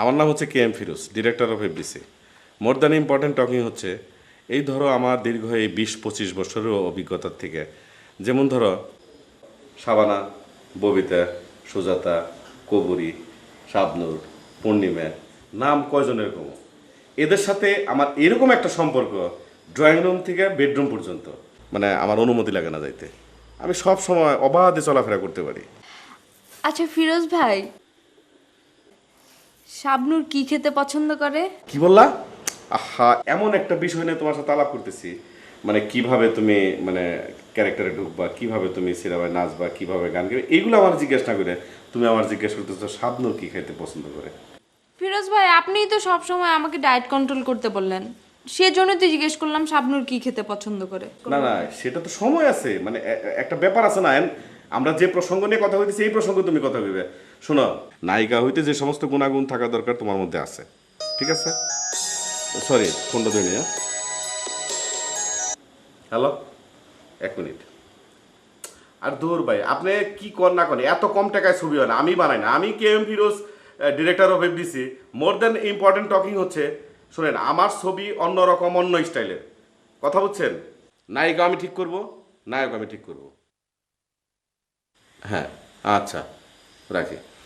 আমার নাম হচ্ছে K M Firoz director of FDC more than important talking হচ্ছে, এই ধরো আমার দীর্ঘ এই বিশ পঁচিশ বছরের অভিজ্ঞতার থেকে। যেমন ধরো, সাবানা, ববিতা, সুজাতা, কবরী, শাবনুর, পূর্ণিমা, নাম কয়জন এরকম এদের সাথে আমার এরকম একটা সম্পর্ক ড্রয়িং রুম থেকে বেডরুম পর্যন্ত। মানে আমার অনুমতি লাগে না যাইতে। আমি সব সময় অবাধে চলাফেরা করতে পারি। আচ্ছা ফিরোজ ভাই শাবনুর কি খেতে পছন্দ করে? কি বললা? আহা এমন একটা বিষয় নিয়ে তোমার সাথে আলাপ করতেছি। মানে কীভাবে তুমি মানে ক্যারেক্টারে ঢুকবা কীভাবে তুমি সিনেমায় নাচবা কীভাবে গান গাবে এইগুলো আমার জিজ্ঞেস না করে তুমি আমার জিজ্ঞেস করতেছো শাবনুর কি খেতে পছন্দ করে? ফিরোজ ভাই আপনিই তো সব সময় আমাকে ডায়েট কন্ট্রোল করতে বললেন। সেজন্য তো জিজ্ঞেস করলাম শাবনুর কি খেতে পছন্দ করে? না না সেটা তো সময় আছে। মানে একটা ব্যাপার আছে না আমরা যে প্রসঙ্গ নিয়ে কথা হইতেছি এই প্রসঙ্গে তুমি কথা কইবে শোনো, নায়িকা হইতে যে সমস্ত গুণাগুণ থাকা দরকার তোমার মধ্যে আছে। ঠিক আছে? সরি ফোনটা ধরে নিয়ে হ্যালো এক মিনিট। আর দূর ভাই, আপনি কি কর না করেন এত কম টাকায় ছবি হয় না, আমি বানাই না। আমি K M Firoz director of FDC more than important talking হচ্ছে, শোনেন, আমার ছবি অন্য রকম, অন্য স্টাইলের কথা বুঝছেন? নায়িকা আমি ঠিক করব, নায়ক আমি ঠিক করব। হ্যাঁ আচ্ছা রাখি।